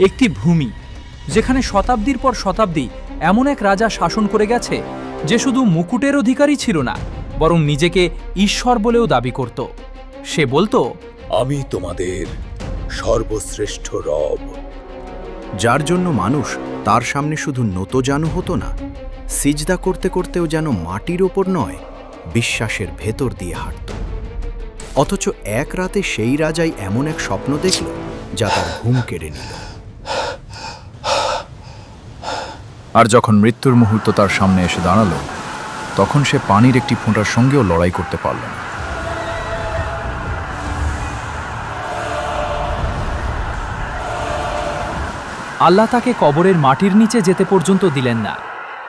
একটি ভূমি, যেখানে শতাব্দীর পর শতাব্দী এমন এক রাজা শাসন করে গেছে যে শুধু মুকুটের অধিকারী ছিল না, বরং নিজেকে ঈশ্বর বলেও দাবি করত। সে বলতো, আমি তোমাদের সর্বশ্রেষ্ঠ রব। যার জন্য মানুষ তার সামনে শুধু নত নতজানু হতো না, সিজদা করতে করতেও যেন মাটির ওপর নয়, বিশ্বাসের ভেতর দিয়ে হাঁটত। অথচ এক রাতে সেই রাজাই এমন এক স্বপ্ন দেখল, যা তার ঘুম কেড়ে নিল। আর যখন মৃত্যুর মুহূর্ত তার সামনে এসে দাঁড়াল, তখন সে পানির একটি ফোঁটার সঙ্গেও লড়াই করতে পারল না। আল্লাহ তাকে কবরের মাটির নিচে যেতে পর্যন্ত দিলেন না,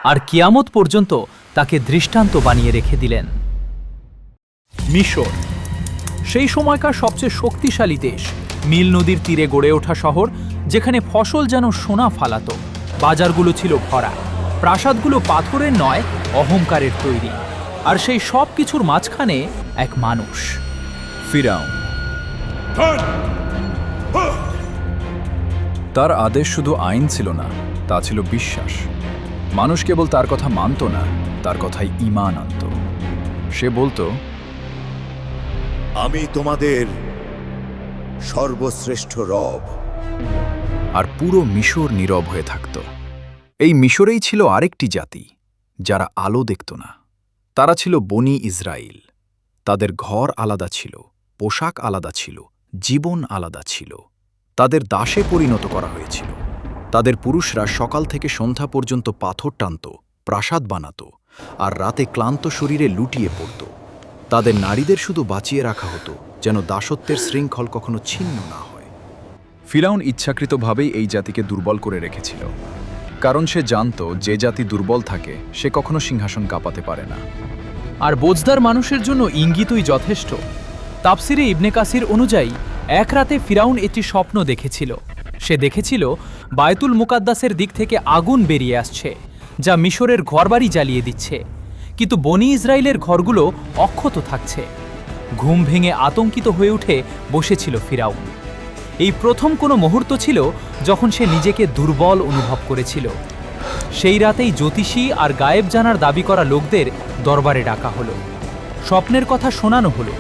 আর কিয়ামত পর্যন্ত তাকে দৃষ্টান্ত বানিয়ে রেখে দিলেন। মিশর, সেই সময়কার সবচেয়ে শক্তিশালী দেশ, নীল নদীর তীরে গড়ে ওঠা শহর, যেখানে ফসল যেন সোনা ফালাতো। বাজারগুলো ছিল ভরা। প্রাসাদগুলো পাথরের নয় অহংকারের তৈরি। আর সেই সব কিছুর মাঝখানে এক মানুষ। ফিরাউন তার আদেশ শুধু আইন ছিল না তা ছিল বিশ্বাস। মানুষ কেবল তার কথা মানত না তার কথাই ইমান আনত। সে বলতো আমি তোমাদের সর্বশ্রেষ্ঠ রব। আর পুরো মিশর নীরব হয়ে থাকত। এই মিশরেই ছিল আরেকটি জাতি, যারা আলো দেখত না। তারা ছিল বনি ইসরায়েল তাদের ঘর আলাদা ছিল, পোশাক আলাদা ছিল, জীবন আলাদা ছিল। তাদের দাসে পরিণত করা হয়েছিল। তাদের পুরুষরা সকাল থেকে সন্ধ্যা পর্যন্ত পাথর টানত, প্রাসাদ বানাত আর রাতে ক্লান্ত শরীরে লুটিয়ে পড়ত। তাদের নারীদের শুধু বাঁচিয়ে রাখা হতো, যেন দাসত্বের শৃঙ্খল কখনো ছিন্ন না ফিরাউন ইচ্ছাকৃতভাবেই এই জাতিকে দুর্বল করে রেখেছিল। কারণ সে জানত যে জাতি দুর্বল থাকে, সে কখনো সিংহাসন কাঁপাতে পারে না। আর বোঝদার মানুষের জন্য ইঙ্গিতই যথেষ্ট। তাপসিরে ইবনে কাসির অনুযায়ী, এক রাতে ফিরাউন একটি স্বপ্ন দেখেছিল। সে দেখেছিল বায়তুল মুকাদ্দাসের দিক থেকে আগুন বেরিয়ে আসছে, যা মিশরের ঘরবাড়ি জ্বালিয়ে দিচ্ছে। কিন্তু বনি ইসরায়েলের ঘরগুলো অক্ষত থাকছে। ঘুম ভেঙে আতঙ্কিত হয়ে উঠে বসেছিল ফিরাউন। এই প্রথম কোনো মুহূর্ত ছিল যখন সে নিজেকে দুর্বল অনুভব করেছিল। সেই রাতেই জ্যোতিষী আর গায়েব জানার দাবি করা লোকদের দরবারে ডাকা হলো। স্বপ্নের কথা শোনানো হলো।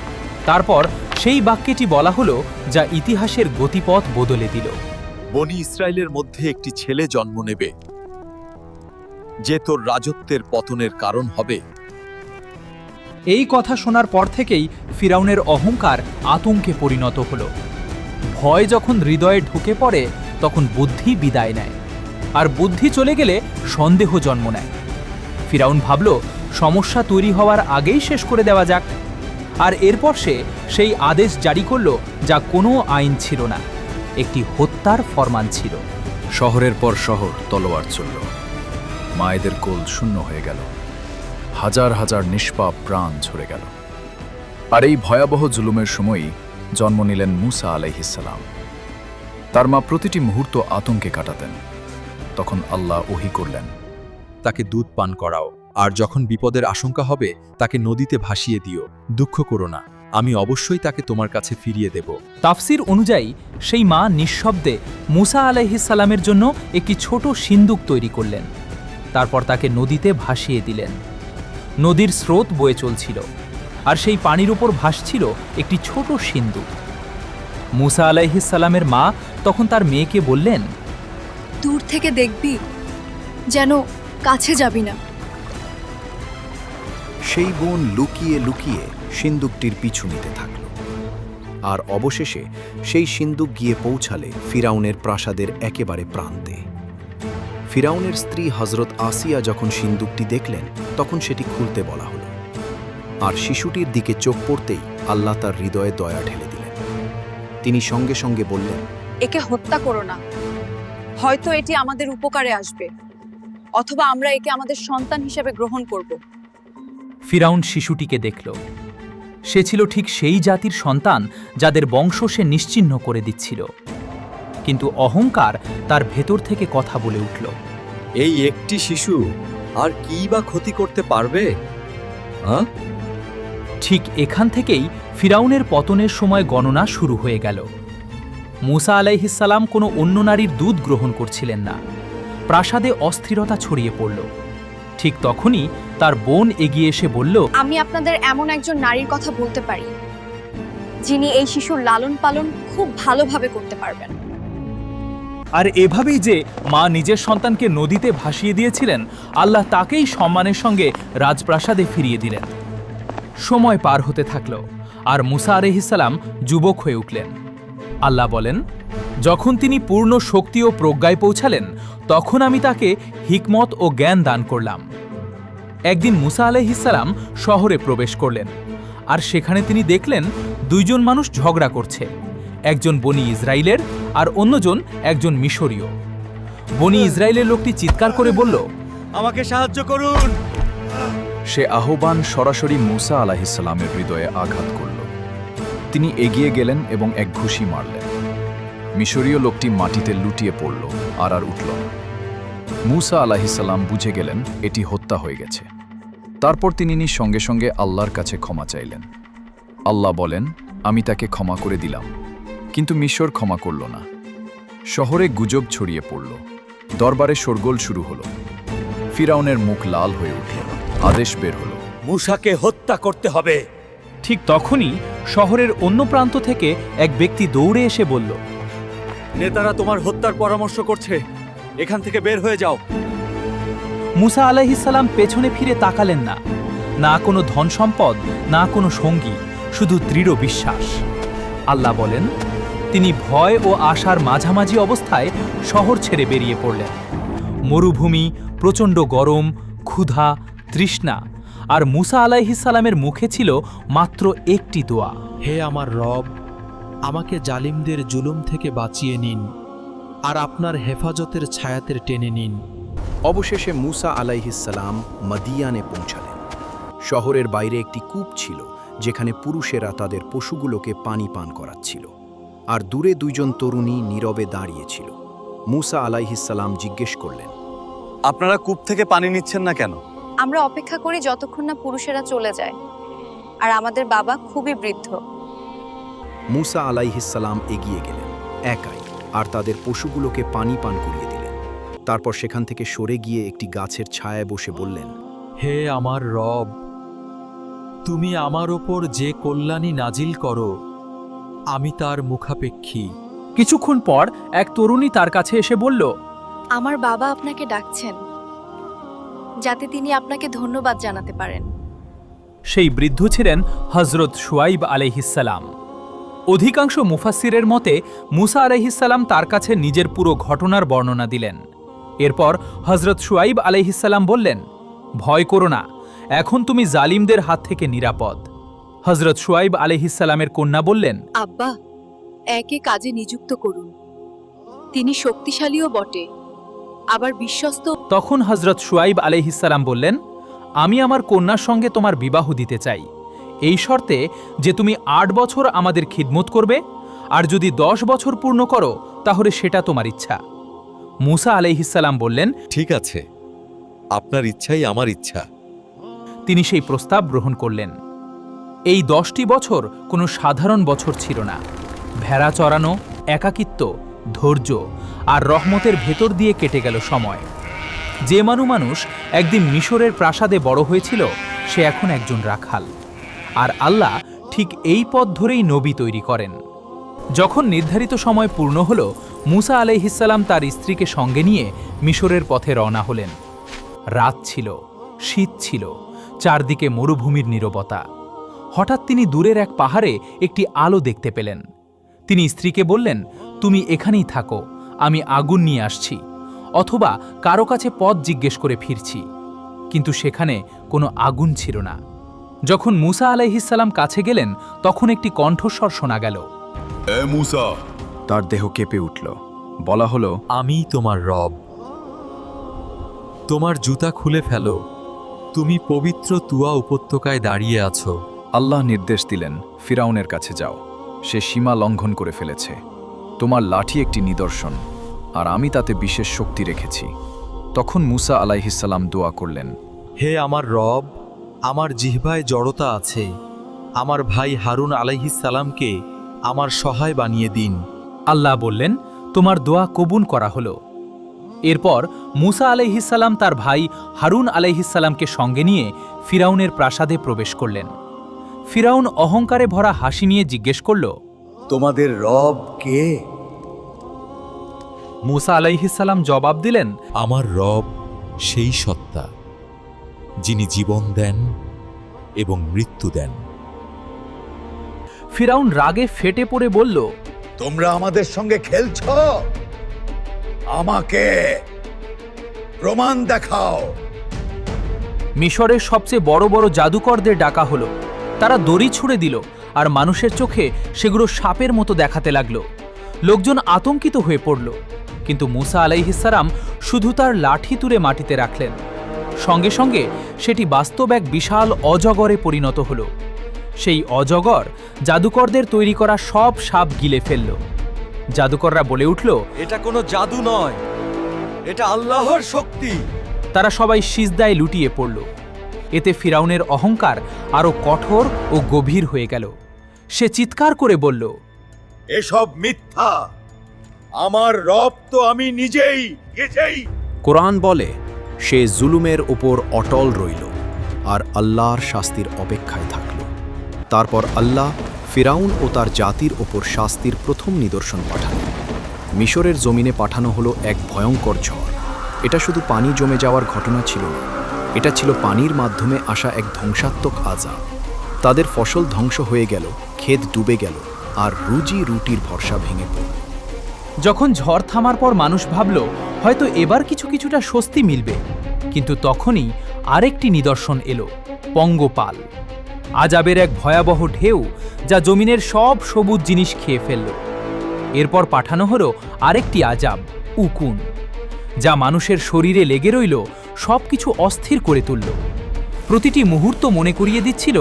তারপর সেই বাক্যটি বলা হলো যা ইতিহাসের গতিপথ বদলে দিল। বনি ইসরায়েলের মধ্যে একটি ছেলে জন্ম নেবে যে তোর রাজত্বের পতনের কারণ হবে। এই কথা শোনার পর থেকেই ফিরাউনের অহংকার আতঙ্কে পরিণত হলো। ভয় যখন হৃদয়ে ঢুকে পড়ে, তখন বুদ্ধি বিদায় নেয়। আর বুদ্ধি চলে গেলে সন্দেহ জন্ম নেয়। ফিরাউন ভাবল, সমস্যা তৈরি হওয়ার আগেই শেষ করে দেওয়া যাক। আর এরপর সে সেই আদেশ জারি করল, যা কোনো আইন ছিল না। একটি হত্যার ফরমান ছিল। শহরের পর শহর তলোয়ার চলল। মায়েদের কোল শূন্য হয়ে গেল। হাজার হাজার নিষ্পাপ প্রাণ ঝরে গেল। আর এই ভয়াবহ জুলুমের সময়ই জন্ম নিলেন মুসা আলাইহিসালাম তার মা প্রতিটি মুহূর্ত আতঙ্কে কাটাতেন। তখন আল্লাহ ওহি করলেন, তাকে দুধ পান করাও, আর যখন বিপদের আশঙ্কা হবে, তাকে নদীতে ভাসিয়ে দিও। দুঃখ করো না, আমি অবশ্যই তাকে তোমার কাছে ফিরিয়ে দেব। তাফসির অনুযায়ী, সেই মা নিঃশব্দে মুসা আলাইহিসালামের জন্য একটি ছোট সিন্দুক তৈরি করলেন। তারপর তাকে নদীতে ভাসিয়ে দিলেন। নদীর স্রোত বয়ে চলছিল। আর সেই পানির উপর ভাসছিল একটি ছোট সিন্দুক মুসা আলাইহিসালামের মা তখন তার মেয়েকে বললেন দূর থেকে দেখবি যেন কাছে যাবি না। সেই বোন লুকিয়ে লুকিয়ে সিন্দুকটির পিছু নিতে থাকল। আর অবশেষে সেই সিন্দুক গিয়ে পৌঁছালে ফিরাউনের প্রাসাদের একেবারে প্রান্তে। ফিরাউনের স্ত্রী হজরত আসিয়া যখন সিন্দুকটি দেখলেন তখন সেটি খুলতে বলা হলো। আর শিশুটির দিকে চোখ পড়তেই আল্লাহ তার হৃদয়ে দয়া ঢেলে দিলেন। তিনি সঙ্গে সঙ্গে বললেন একে হত্যা করো না। হয়তো এটি আমাদের উপকারে আসবে অথবা আমরা একে আমাদের সন্তান হিসেবে গ্রহণ করব। ফিরাউন শিশুটিকে দেখল। সে ছিল ঠিক সেই জাতির সন্তান যাদের বংশ সে নিশ্চিহ্ন করে দিচ্ছিল। কিন্তু অহংকার তার ভেতর থেকে কথা বলে উঠল এই একটি শিশু আর কি বা ক্ষতি করতে পারবে? হ্যাঁ? ঠিক এখান থেকেই ফিরাউনের পতনের সময় গণনা শুরু হয়ে গেল। মুসা আলাইহিসাল্লাম কোনো অন্য নারীর দুধ গ্রহণ করছিলেন না। প্রাসাদে অস্থিরতা ছড়িয়ে পড়ল। ঠিক তখনই তার বোন এগিয়ে এসে বলল আমি আপনাদের এমন একজন নারীর কথা বলতে পারি যিনি এই শিশুর লালন পালন খুব ভালোভাবে করতে পারবেন। আর এভাবেই যে মা নিজের সন্তানকে নদীতে ভাসিয়ে দিয়েছিলেন আল্লাহ তাকেই সম্মানের সঙ্গে রাজপ্রাসাদে ফিরিয়ে দিলেন। সময় পার হতে থাকল, আর মুসা আলহিসাল্লাম যুবক হয়ে উঠলেন। আল্লাহ বলেন, যখন তিনি পূর্ণ শক্তি ও প্রজ্ঞায় পৌঁছালেন, তখন আমি তাকে হিকমত ও জ্ঞান দান করলাম। একদিন মুসা আলহিসাল্লাম শহরে প্রবেশ করলেন, আর সেখানে তিনি দেখলেন দুইজন মানুষ ঝগড়া করছে, একজন বনি ইসরায়েলের আর অন্যজন একজন মিশরীয়। বনি ইসরায়েলের লোকটি চিৎকার করে বলল, আমাকে সাহায্য করুন! সে আহ্বান সরাসরি মুসা আলাহিসাল্লামের হৃদয়ে আঘাত করল। তিনি এগিয়ে গেলেন এবং এক ঘুষি মারলেন। মিশরীয় লোকটি মাটিতে লুটিয়ে পড়ল, আর আর উঠল মুসা আলাহিসাল্লাম বুঝে গেলেন এটি হত্যা হয়ে গেছে। তারপর তিনি সঙ্গে সঙ্গে আল্লাহর কাছে ক্ষমা চাইলেন। আল্লাহ বলেন, আমি তাকে ক্ষমা করে দিলাম, কিন্তু মিশর ক্ষমা করল না। শহরে গুজব ছড়িয়ে পড়ল, দরবারে শোরগোল শুরু হলো। ফিরাউনের মুখ লাল হয়ে উঠল। আদেশ বের হলো। মুসাকে হত্যা করতে হবে। ঠিক তখনই শহরের অন্য প্রান্ত থেকে এক ব্যক্তি দৌড়ে এসে বলল নেতারা তোমার হত্যার পরামর্শ করছে। এখান থেকে বের হয়ে যাও। মুসা আলাইহিসাল্লাম পেছনে ফিরে তাকালেন না। না কোনো ধন সম্পদ না কোনো সঙ্গী শুধু দৃঢ় বিশ্বাস। আল্লাহ বলেন তিনি ভয় ও আশার মাঝামাঝি অবস্থায় শহর ছেড়ে বেরিয়ে পড়লেন। মরুভূমি প্রচণ্ড গরম ক্ষুধা তৃষ্ণা আর মুসা আলাইহিসাল্লামের মুখে ছিল মাত্র একটি দোয়া। হে আমার রব আমাকে জালিমদের জুলুম থেকে বাঁচিয়ে নিন আর আপনার হেফাজতের ছায়াতের টেনে নিন। অবশেষে মুসা আলাইহিসাল্লাম মাদিয়ানে পৌঁছালেন। শহরের বাইরে একটি কূপ ছিল যেখানে পুরুষেরা তাদের পশুগুলোকে পানি পান করাচ্ছিল আর দূরে দুইজন তরুণী নীরবে দাঁড়িয়েছিল মুসা আলাইহিসাল্লাম জিজ্ঞেস করলেন আপনারা কূপ থেকে পানি নিচ্ছেন না কেন? আমরা অপেক্ষা করি যতক্ষণ না পুরুষেরা চলে যায়। আর আমাদের বাবা খুবই বৃদ্ধ। মুসা আলাইহিসাল্লাম এগিয়ে গেলেন একাই আর তাদের পশুগুলোকে পানি পান করিয়ে দিলেন। তারপর সেখান থেকে সরে গিয়ে একটি গাছের ছায়ায় বসে বললেন হে আমার রব তুমি আমার ওপর যে কল্যাণী নাজিল করো আমি তার মুখাপেক্ষী। কিছুক্ষণ পর এক তরুণী তার কাছে এসে বলল আমার বাবা আপনাকে ডাকছেন। যাতে তিনি আপনাকে ধন্যবাদ জানাতে পারেন। সেই বৃদ্ধ ছিলেন হজরত শুয়াইব আলহিসাল্লাম অধিকাংশ মুফাসিরের মতে মুসা আলহিসাল্লাম তার কাছে নিজের পুরো ঘটনার বর্ণনা দিলেন। এরপর হজরত শুয়াইব আলহিসাল্লাম বললেন ভয় করো না এখন তুমি জালিমদের হাত থেকে নিরাপদ। হজরত শুয়াইব আলহিসাল্লামের কন্যা বললেন আব্বা একে কাজে নিযুক্ত করুন। তিনি শক্তিশালীও বটে। আবার বিশ্বস্ত তখন হজরত শুয়াইব আলহিসাল্লাম বললেন আমি আমার কন্যার সঙ্গে তোমার বিবাহ দিতে চাই। এই শর্তে যে তুমি আট বছর আমাদের খিদমত করবে আর যদি দশ বছর পূর্ণ করো তাহলে সেটা তোমার ইচ্ছা। মুসা আলহিসাল্লাম বললেন ঠিক আছে আপনার ইচ্ছাই আমার ইচ্ছা। তিনি সেই প্রস্তাব গ্রহণ করলেন। এই দশটি বছর কোনো সাধারণ বছর ছিল না। ভেড়া চড়ানো একাকিত্ব ধৈর্য আর রহমতের ভেতর দিয়ে কেটে গেল সময়। যে মানু মানুষ একদিন মিশরের প্রাসাদে বড় হয়েছিল, সে এখন একজন রাখাল। আর আল্লাহ ঠিক এই পথ ধরেই নবী তৈরি করেন। যখন নির্ধারিত সময় পূর্ণ হল, মুসা আলাইহিসাল্লাম তার স্ত্রীকে সঙ্গে নিয়ে মিশরের পথে রওনা হলেন। রাত ছিল, শীত ছিল, চারদিকে মরুভূমির নীরবতা। হঠাৎ তিনি দূরের এক পাহাড়ে একটি আলো দেখতে পেলেন। তিনি স্ত্রীকে বললেন, তুমি এখানেই থাকো। আমি আগুন নিয়ে আসছি অথবা কারও কাছে পথ জিজ্ঞেস করে ফিরছি। কিন্তু সেখানে কোনো আগুন ছিল না। যখন মুসা আলাইহিসাল্লাম কাছে গেলেন তখন একটি কণ্ঠস্বর শোনা গেল। তার দেহ কেঁপে উঠল। বলা হলো আমি তোমার রব। তোমার জুতা খুলে ফেলো। তুমি পবিত্র তুয়া উপত্যকায় দাঁড়িয়ে আছো। আল্লাহ নির্দেশ দিলেন ফিরাউনের কাছে যাও। সে সীমা লঙ্ঘন করে ফেলেছে। তোমার লাঠি একটি নিদর্শন আর আমি তাতে বিশেষ শক্তি রেখেছি। তখন মুসা আলাইহিসাল্লাম দোয়া করলেন হে আমার রব আমার জিহ্বায় জড়তা আছে। আমার ভাই হারুন আলাইহিসাল্লামকে আমার সহায় বানিয়ে দিন। আল্লাহ বললেন তোমার দোয়া কবুল করা হলো। এরপর মুসা আলাইহিসাল্লাম তার ভাই হারুন আলাইহিসাল্লামকে সঙ্গে নিয়ে ফিরাউনের প্রাসাদে প্রবেশ করলেন। ফিরাউন অহংকারে ভরা হাসি নিয়ে জিজ্ঞেস করল তোমাদের রব কে? মুসা আলাইহিসাল্লাম জবাব দিলেন আমার রব সেই সত্তা যিনি জীবন দেন এবং মৃত্যু দেন। ফিরাউন রাগে ফেটে পড়ে বলল তোমরা আমাদের সঙ্গে খেলছ? আমাকে প্রমাণ দেখাও। মিশরের সবচেয়ে বড় বড় জাদুকরদের ডাকা হলো। তারা দড়ি ছুঁড়ে দিল। আর মানুষের চোখে সেগুলো সাপের মতো দেখাতে লাগল। লোকজন আতঙ্কিত হয়ে পড়ল কিন্তু মুসা আলাইহিসারাম শুধু তার লাঠি তুলে মাটিতে রাখলেন। সঙ্গে সঙ্গে সেটি বাস্তব এক বিশাল অজগরে পরিণত হল। সেই অজগর জাদুকরদের তৈরি করা সব সাপ গিলে ফেলল। জাদুকররা বলে উঠল এটা কোনো জাদু নয় এটা আল্লাহর শক্তি। তারা সবাই সিজদায় লুটিয়ে পড়ল। এতে ফিরাউনের অহংকার আরও কঠোর ও গভীর হয়ে গেল। সে চিৎকার করে বলল এসব মিথ্যা। আমার রব তো আমি নিজেই নিজেই। কোরআন বলে সে জুলুমের ওপর অটল রইল আর আল্লাহর শাস্তির অপেক্ষায় থাকল। তারপর আল্লাহ ফিরাউন ও তার জাতির ওপর শাস্তির প্রথম নিদর্শন পাঠালেন। মিশরের জমিনে পাঠানো হলো এক ভয়ঙ্কর ঝড়। এটা শুধু পানি জমে যাওয়ার ঘটনা ছিল না এটা ছিল পানির মাধ্যমে আসা এক ধ্বংসাত্মক আজাব তাদের ফসল ধ্বংস হয়ে গেল, ক্ষেত ডুবে গেল, আর রুজি রুটির ভরসা ভেঙে পড়ল। যখন ঝড় থামার পর মানুষ ভাবল, হয়তো এবার কিছু কিছুটা স্বস্তি মিলবে। কিন্তু তখনই আরেকটি নিদর্শন এলো, পঙ্গপাল। আজাবের এক ভয়াবহ ঢেউ যা জমিনের সব সবুজ জিনিস খেয়ে ফেলল। এরপর পাঠানো হলো আরেকটি আজাব, উকুন, যা মানুষের শরীরে লেগে রইল সব কিছু অস্থির করে তুলল। প্রতিটি মুহূর্ত মনে করিয়ে দিচ্ছিল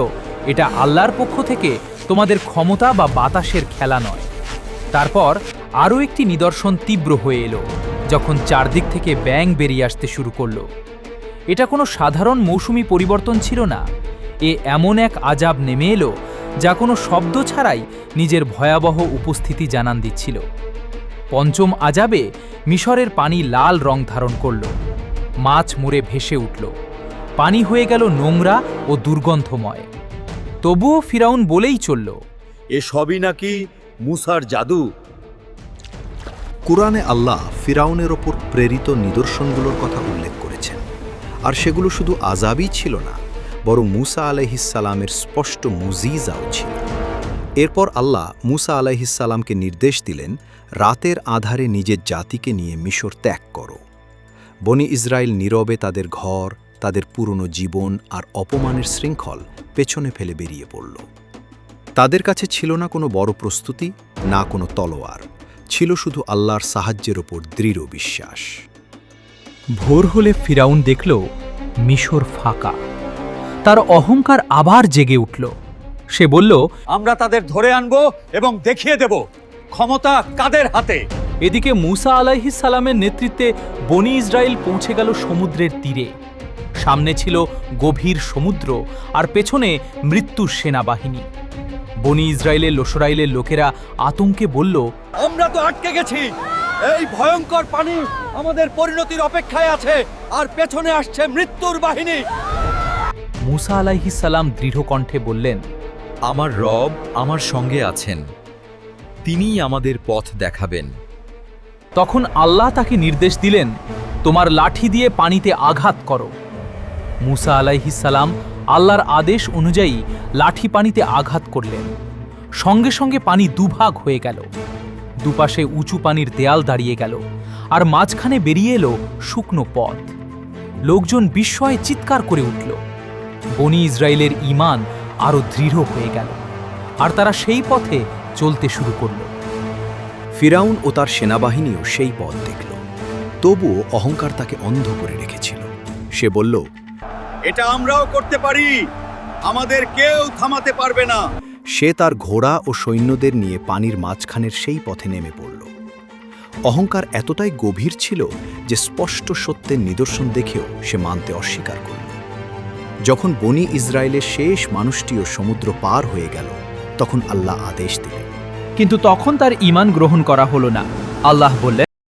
এটা আল্লাহর পক্ষ থেকে তোমাদের ক্ষমতা বা বাতাসের খেলা নয়। তারপর আরও একটি নিদর্শন তীব্র হয়ে এলো, যখন চারদিক থেকে ব্যাং বেরিয়ে আসতে শুরু করল। এটা কোনো সাধারণ মৌসুমি পরিবর্তন ছিল না। এ এমন এক আজাব নেমে এলো, যা কোনো শব্দ ছাড়াই নিজের ভয়াবহ উপস্থিতি জানান দিচ্ছিল। পঞ্চম আজাবে মিশরের পানি লাল রং ধারণ করল। মাছ মরে ভেসে উঠল। পানি হয়ে গেল নোংরা ও দুর্গন্ধময়। তবুও ফিরাউন বলেই চলল এসবই নাকি মুসার জাদু? কুরআনে আল্লাহ ফিরাউনের ওপর প্রেরিত নিদর্শনগুলোর কথা উল্লেখ করেছেন। আর সেগুলো শুধু আজাবই ছিল না বরং মুসা আলাইহিসালামের স্পষ্ট মুজিজাও ছিল। এরপর আল্লাহ মুসা আলাইহিসালামকে নির্দেশ দিলেন রাতের আধারে নিজের জাতিকে নিয়ে মিশর ত্যাগ করো। বনি ইসরায়েল নীরবে তাদের ঘর তাদের পুরনো জীবন আর অপমানের শৃঙ্খল পেছনে ফেলে বেরিয়ে পড়ল। তাদের কাছে ছিল না কোনো বড় প্রস্তুতি না কোনো তলোয়ার ছিল শুধু আল্লাহর সাহায্যের ওপর দৃঢ় বিশ্বাস। ভোর হলে ফিরাউন দেখল মিশর ফাঁকা। তার অহংকার আবার জেগে উঠল। সে বলল আমরা তাদের ধরে আনব এবং দেখিয়ে দেব ক্ষমতা কাদের হাতে? এদিকে মুসা আলাইহিস সালামের নেতৃত্বে বনি ইসরায়েল পৌঁছে গেল সমুদ্রের তীরে। সামনে ছিল গভীর সমুদ্র আর পেছনে মৃত্যুর সেনাবাহিনী। বনি ইসরায়েলের লোসরাইলের লোকেরা আতঙ্কে বলল আমরা তো আটকে গেছি। এই ভয়ঙ্কর পানি আমাদের পরিণতির অপেক্ষায় আছে আর পেছনে আসছে মৃত্যুর বাহিনী। মুসা আলাইহিস সালাম দৃঢ় কণ্ঠে বললেন আমার রব আমার সঙ্গে আছেন। তিনিই আমাদের পথ দেখাবেন। তখন আল্লাহ তাকে নির্দেশ দিলেন তোমার লাঠি দিয়ে পানিতে আঘাত করো। মুসা আলাইহিসালাম আল্লাহর আদেশ অনুযায়ী লাঠি পানিতে আঘাত করলেন। সঙ্গে সঙ্গে পানি দুভাগ হয়ে গেল। দুপাশে উঁচু পানির দেয়াল দাঁড়িয়ে গেল আর মাঝখানে বেরিয়ে এলো শুকনো পথ। লোকজন বিস্ময়ে চিৎকার করে উঠল। বনি ইসরায়েলের ঈমান আরও দৃঢ় হয়ে গেল আর তারা সেই পথে চলতে শুরু করল। ফিরাউন ও তার সেনাবাহিনীও সেই পথ দেখল। তবুও অহংকার তাকে অন্ধ করে রেখেছিল। সে বলল এটা আমরাও করতে পারি। আমাদের কেউ থামাতে পারবে না। সে তার ঘোড়া ও সৈন্যদের নিয়ে পানির মাঝখানের সেই পথে নেমে পড়ল। অহংকার এতটাই গভীর ছিল যে স্পষ্ট সত্যের নিদর্শন দেখেও সে মানতে অস্বীকার করল। যখন বনি ইসরায়েলের শেষ মানুষটিও সমুদ্র পার হয়ে গেল তখন আল্লাহ আদেশ দিলেন। কিন্তু তখন তার ঈমান গ্রহণ করা হলো না। আল্লাহ বললেন